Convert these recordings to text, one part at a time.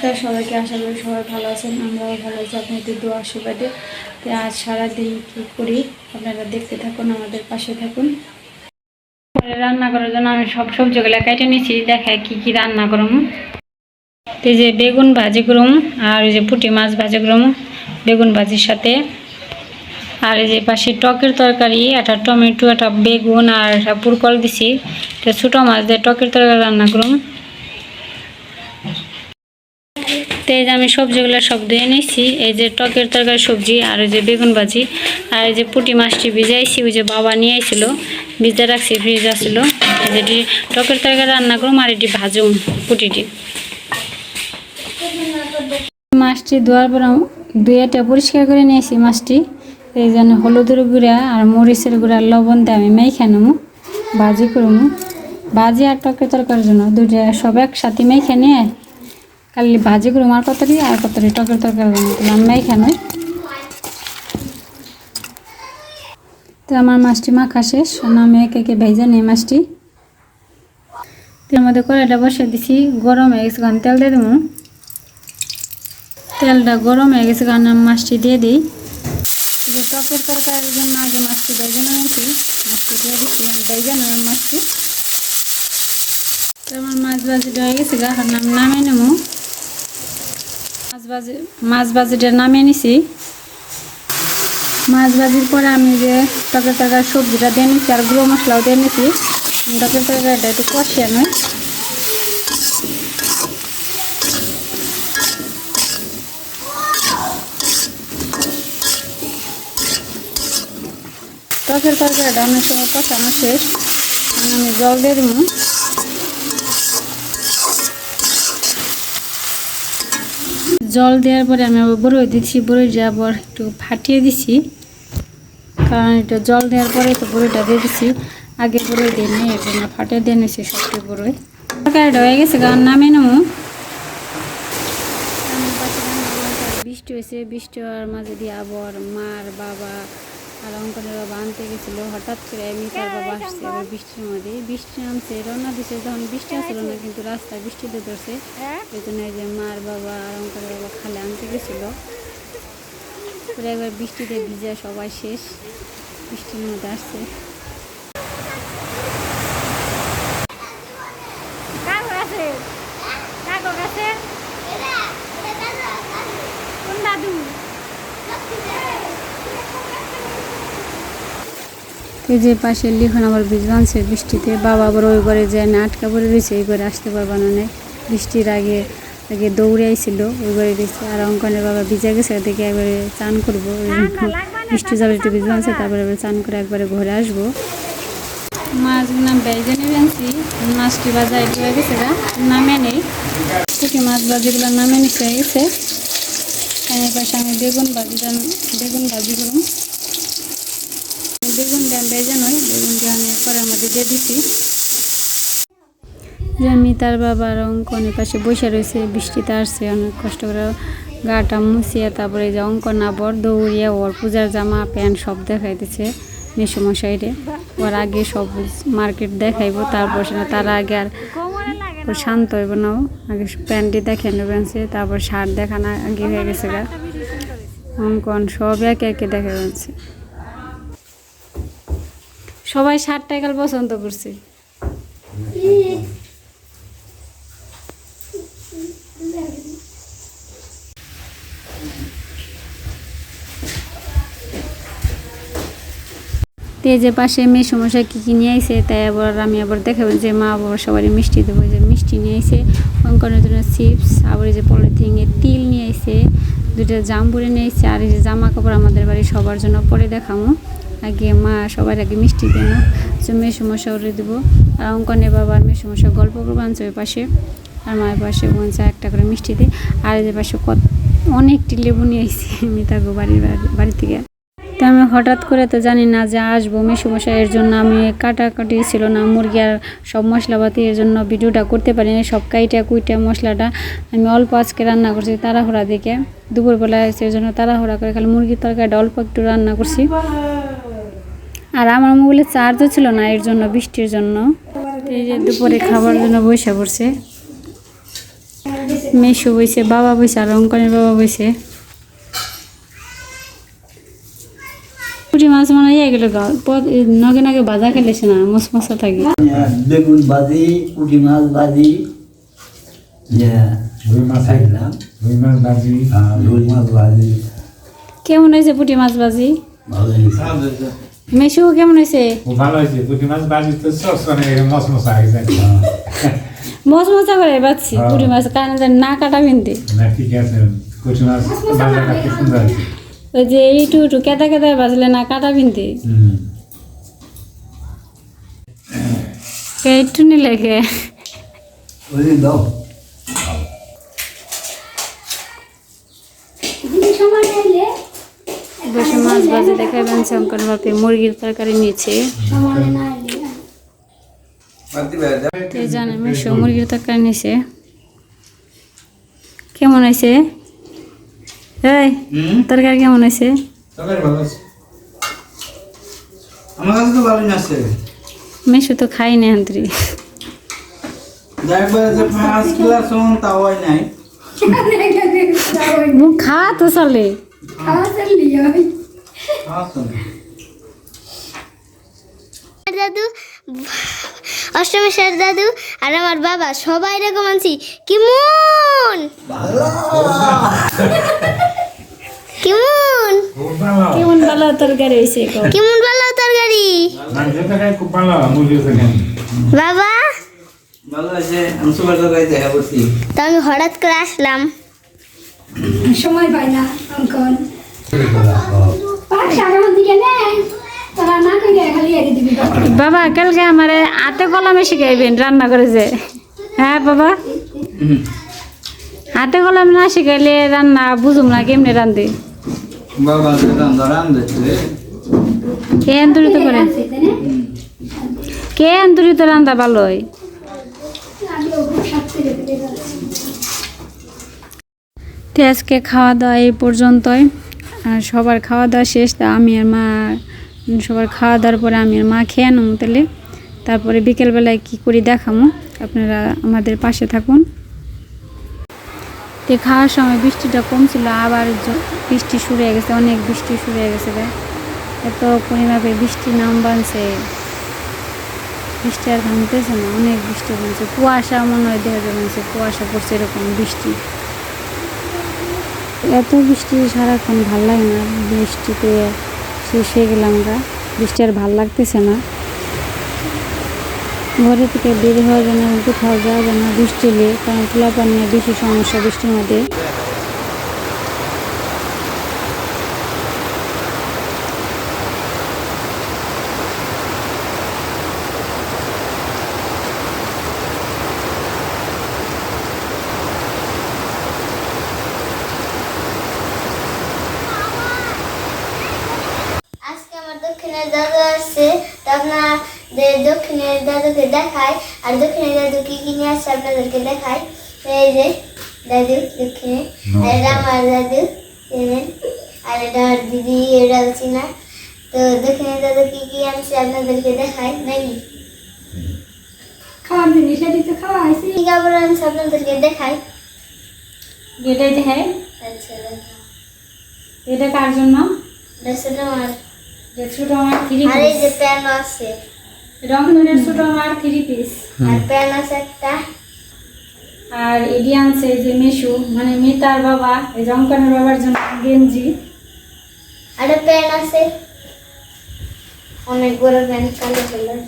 নমস্কার, সবাইকে আশা করি সবাই ভালো আছেন, আমরাও ভালো আছি। আপনাদের দোয়া আশীর্বাদে। তো আজ সারাদিন কী করি? আপনারা দেখতে থাকুন, আমাদের পাশে থাকুন। রান্না করার জন্য আমি সব সবজিগুলো কেটে নিয়েছি দেখায় কি কি রান্না করুম তো যে বেগুন ভাজি করুম আর ওই যে পুঁটি মাছ ভাজি করুম বেগুন ভাজির সাথে। আর এই যে পাশে টকের তরকারি, একটা টমেটো, একটা বেগুন, আর একটা পুরকল দিছি। তো ছোটো মাছ দিয়ে টকের তরকারি রান্না করুন তো এই যে আমি সবজিগুলো সব ধুয়ে নিয়েছি। এই যে টকের তরকারি সবজি আর ওই যে বেগুন ভাজি আর এই যে পুঁটি মাছটি ভিজাইছি, ওই যে বাবা নিয়ে আইছিল ভিজে রাখছি ফ্রিজ আসছিল এই যে এটি টকের তরকারি রান্না করুম আর এটি ভাজুম পুঁটিটি। মাছটি ধোয়ার পর দুইটা পরিষ্কার করে নিয়েছি মাছটি। এই জন্য হলুদের গুঁড়া আর মরিচের গুঁড়া লবণ দিয়ে আমি মেখে নেব, ভাজি করব ভাজি আর টকের তরকারির জন্য দুইটা সব একসাথে মেখে নিয়ে খালি ভাজি করে আর কতরি আর কতরি টকের তরকারি মেখে নই তো আমার মাছটি মাখা শেষ আমি একে একে ভেজে নিই মাছটি। তেলের মধ্যে কড়াইটা বসে দিছি, গরম হয়ে গেছে তেল দিয়ে দেবো। তেলটা গরম হয়ে গেছে আমি মাছটি দিয়ে দিই। যে টকের তরকারির জন্য আগে মাছটি বেজে নিয়েছি মাছটি দিয়ে দিচ্ছি বেজে নেব মাছটি। আমার মাছ ভাজিটা হয়ে গেছে গা এখন নামিয়ে নেব। মাছ ভাজি মাছ ভাজিটা নামিয়ে নিছি। মাছ ভাজির পরে আমি যে টকের তরকারি সবজিটা দিয়ে নিচ্ছি আর গুঁড়ো মশলাও দিয়ে নিচ্ছি টকের তরকারিটা একটু কষিয়ে নয় টকের তরকারিটা অনেক সময় কষানো শেষ। আমি জল দিয়ে দেবো। জল দেওয়ার পরে আমি আবার বড়ই দিচ্ছি বড়িটা আবার একটু ফাটিয়ে দিছি কারণ এটা জল দেওয়ার পরে তো বড়িটা দিয়ে দিছি আগে বড়ই দিয়ে নিয়ে এর জন্য ফাটিয়ে দিয়ে নিয়েছি সবটি বড়ই। তরকারিটা হয়ে গেছে কারণ নামে নেব। বৃষ্টি হয়েছে, বৃষ্টি হওয়ার মাঝে দিয়ে আবার মার বাবা আর অঙ্কনের বাবা আনতে গেছিল। হঠাৎ করে আমি তার বাবা আসছে আবার বৃষ্টির মধ্যে, বৃষ্টি নামছে, রওনা দিছে। তখন বৃষ্টি আসছিল না, কিন্তু রাস্তায় বৃষ্টিতে ধরছে। এই জন্য যে মার বাবা আর অঙ্কনের বাবা খালে আনতে গেছিল। পরে একবার বৃষ্টিতে ভিজে সবাই শেষ। বৃষ্টির মধ্যে আসছে। কোন দাদু? এই যে পাশে লিখন আবার ভিজবানছে বৃষ্টিতে বাবা আবার ওই ঘরে যায় না আটকা পড়ে রয়েছে এই ঘরে আসতে পারবা না। বৃষ্টির আগে আগে দৌড়ে আইছিল ওই ঘরে দিয়েছে আর অঙ্কনের বাবা ভিজে গেছে দেখে একবারে চান করব। বৃষ্টি যাবে একটু ভিজবানছে তারপরে আবার চান করে একবারে ঘরে আসব। মাছগুলো বেজে নিয়ে আনছি মাছটি বাজা একটু হয়ে গেছে নামে নেই। পুঁটি মাছ বাজিগুলো নামে নিচে গেছে পাশে আমি বেগুন ভাজিটা বেগুন বাজি করুন। বেগুন দিয়ে বেজে নয়, বেগুন দিয়ে আমি পরে মধ্যে দিয়ে দিছি। আমি তার বাবার অঙ্কনের পাশে বসে রয়েছে বৃষ্টিতে আসছে, অনেক কষ্ট করে গাটা মুছিয়ে তারপরে যে অঙ্কন আবার, দৌড়িয়ে ওর পূজার জামা, প্যান্ট সব দেখাইতেছে মেসমশাইরে। ওর আগে সব মার্কেট দেখাইবো, তারপর তার আগে আর শান্ত হইব না। আগে প্যান্টটি দেখে নেবে আনছে, তারপর শার্ট দেখানো আগে হয়ে গেছে গা। অঙ্কন সব একে একে দেখে যাচ্ছে সবাই শার্টটা কাল পছন্দ করছে। তেজে পাশে মেয়ে সমস্যা কী কী নিয়ে আইসে তাই আবার আমি আবার দেখাবো যে মা বাবা সবারই মিষ্টি দেবো যে মিষ্টি নিয়ে আইছে। অঙ্কনের জন্য চিপস, আবার এই যে পলিথিনে তিল নিয়ে আইছে। দুটো জামবুড়ি নিয়ে আইছে, আর এই যে জামা কাপড় আমাদের বাড়ি সবার জন্য পরে দেখামো। আগে মা সবার আগে মিষ্টি দেন যে মেয়ে সমস্যা ওরে দেবো। আর অঙ্কনের বাবা আর সমস্যা গল্প করব, আনছে ওই পাশে। আর মায়ের পাশে বলছে, একটা করে মিষ্টি দিই আর এদের পাশে কত অনেকটি লেবু নিয়ে আসছি থাকব বাড়ির বাড়ি- বাড়ি থেকে। তো আমি হঠাৎ করে তো জানি না যে আসব। মেসমশাই এর জন্য আমি কাটাকাটি ছিল না, মুরগি আর সব মশলাপাতি, এর জন্য ভিডিওটা করতে পারিনি। সব কাইটা কুইটা মশলাটা আমি অল্প আজকে রান্না করছি তাড়াহুড়া দিকে দুপুরবেলা এর জন্য তাড়াহুড়া করে খালি মুরগির তরকারিটা অল্প একটু রান্না করছি। আর আমার মোবাইলে চার্জও ছিল না, এর জন্য বৃষ্টির জন্য। এই যে দুপুরে খাবার জন্য বসে পড়ছে। মেশো বইছে বাবা বইছে আর অঙ্কনের বাবা বইছে পুঁটি মাছ মনে হয় গেল নগে নগে বাজা খেলেছে না মস মশা থাকে। বেগুন ভাজি পুঁটি মাছ ভাজি। যে রুই মাছ খাইলাম রুই মাছ ভাজি। আর রুই মাছ ভাজি। কেমন হয়েছে পুঁটি মাছ বাজি মেশো কেমন হয়েছে? ভালো হয়েছে। পুঁটি মাছ ভাজি তো সস মানে মশ মশা হয়ে মস মশা করে বাচ্ছি পুঁটি মাছ। কারণ না কাটা বিনতে। না ঠিক আছে। পুঁটি মাছ সুন্দর ওই যে এইটু একটু কেতা কেতা বাজলে না কাটা বিনতে? একটু নিলে কে? বসে মাছ ভাজি দেখাবেন শঙ্কর বাপে, মুরগির তরকারি নিয়েছে। জানে, মিশো মুরগির তরকারি নিয়েছে। কেমন হয়েছে? এই তরকারি কেমন হয়েছে? তরকারি ভালো আছে। আমার কাছে তো ভালোই আছে। মিশু তো খাই না যে ফার্স্ট ক্লাস হন তা হয় নাই। মুখ খাওয়া তো চলে। দাদু অষ্টমী স্যার দাদু আর আমার বাবা সবাই রকম আনছি। কেমন? কেমন? কেমন ভালো তরকারি হয়েছে। কেমন ভালো তরকারি? বাবা? ভালো আমি তো হঠাৎ করে আসলাম। সময় পাই না অঙ্কন বাবা কালকে আমার হাতে কলমে শিখাইবেন রান্না করে যে। হ্যাঁ বাবা? হাতে কলম না শিখাইলে রান্না বুঝুম না কেমনে রান্ধে বাবা কে আন্তরিত করে? কে আন্তরিত রান্না ভালো হয় আজকে খাওয়া দাওয়া এই পর্যন্তই। আর সবার খাওয়া দাওয়া শেষ তা আমি আর মা সবার খাওয়া দাওয়ার পরে আমি আর মা খেয়ে আনো তাহলে। তারপরে বিকেলবেলায় কি করি দেখামো। আপনারা আমাদের পাশে থাকুন। তো খাওয়ার সময় বৃষ্টিটা কম ছিল আবার বৃষ্টি শুরু হয়ে গেছে, অনেক বৃষ্টি শুরু হয়ে গেছে। এত পরিমাপে বৃষ্টি নাম বানছে। বৃষ্টি আর থামতেছে না, অনেক বৃষ্টি বানছে। কুয়াশা মনে হয় দেখা যাচ্ছে কুয়াশা পড়ছে এরকম বৃষ্টি। এত বৃষ্টি সারাক্ষণ ভালো লাগে না বৃষ্টিতে। শেষ হয়ে গেলাম আমরা বৃষ্টি আর ভালো লাগতেছে না। ঘরে থেকে বের হওয়া যায় না কোথাও যাওয়া যায় না বৃষ্টি হলে কারণ খোলা নিয়ে বেশি সমস্যা বৃষ্টির মধ্যে আজকে আমার দক্ষিণের দাদু আসছে তো আপনাদের দক্ষিণের দাদুকে দেখাই। আর দক্ষিণের দাদু কি কি নিয়ে আসছে আপনাদেরকে দেখাই। এই যে দাদু দক্ষিণে। আর এটা আমার দাদু চেনেন আর এটা আমার দিদি এটা চিনা তো দক্ষিণের দাদু কি কি আনছে আপনাদেরকে দেখাই নাকি? খাওয়ার জিনিস এটি তো খাওয়া হয়েছে কি কাপড় আনছে আপনাদেরকে দেখাই? এটাই দেখায় আচ্ছা এটা কার জন্য? এটা আমার যে ছোট থ্রি আর এই যে প্যান আছে। থ্রি পিস আর প্যান আছে একটা। আর এডি আনছে যে মেশু মানে মিতার বাবা এই রংকনের বাবার জন্য গেঞ্জি। আর প্যান আছে। অনেক বড় প্যান কালো কালার।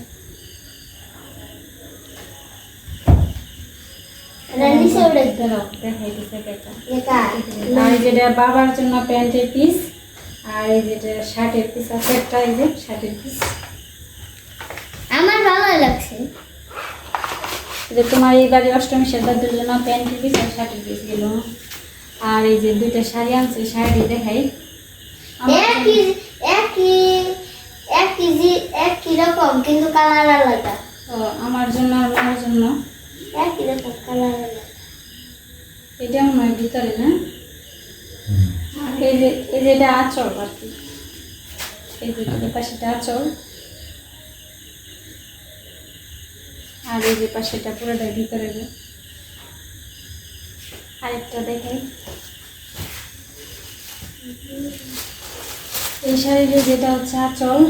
বাবার জন্য প্যান্টের পিস আর এই যেটা শার্টের পিস আছে একটা এই যে শার্টের পিস আমার ভালো লাগছে। যে তোমার এই বাড়ি অষ্টমী সেদার জন্য প্যান্টের পিস আর শার্টের পিস গেল। আর এই যে দুইটা শাড়ি আনছে শাড়ি দেখাই। আমার একই একই একই জি- একই রকম কিন্তু কালার আলাদা। ও, আমার জন্য আর মার জন্য। একই রকম কালার আলাদা। এটা মনে হয় ভিতরে না? এই যে এটা আচল আর কি। এই যে এই পাশেটা আচল। আর এই যে পাশেটা পুরোটাই ভিতরে আরেকটা দেখাই এই শাড়ির যেটা হচ্ছে আঁচল।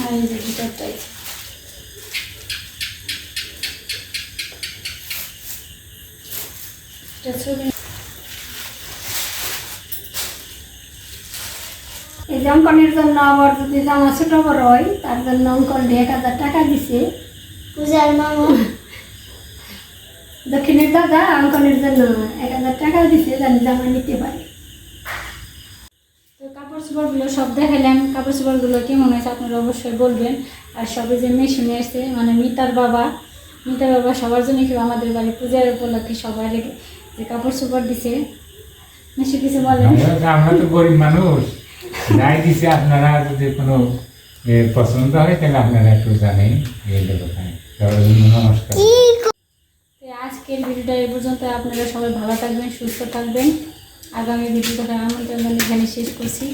আর এই যে ভিতরটাই এটা ছবি এই যে অঙ্কনের জন্য আবার যদি জামা ছোট বড় হয় তার জন্য অঙ্কন এক হাজার টাকা দিছে। পূজার মামা। দক্ষিণের দাদা অঙ্কনের জন্য এক হাজার টাকা দিছে জানি জামা নিতে পারে। তো কাপড় চোপড়গুলো সব দেখালাম কাপড় চোপড়গুলো কেমন হয়েছে আপনারা অবশ্যই বলবেন। আর সবে যে মেশিনে এসে মানে মিতার বাবা মিতার বাবা সবার জন্য কেউ আমাদের বাড়ি পূজার উপলক্ষে সবাই কাপড় চোপড় দিছে বেশি কিছু বলেন আমরা- আমরা তো গরিব মানুষ। যাই দিছে আপনারা যদি কোনো পছন্দ হয় তাহলে আপনারা একটু জানেন এই ব্যাপারে নমস্কার। আজকের ভিডিওটা এই পর্যন্ত। আপনারা সবাই ভালো থাকবেন সুস্থ থাকবেন। আগামী ভিডিওটা আমন্ত্রণ জানিয়ে এখানে শেষ করছি।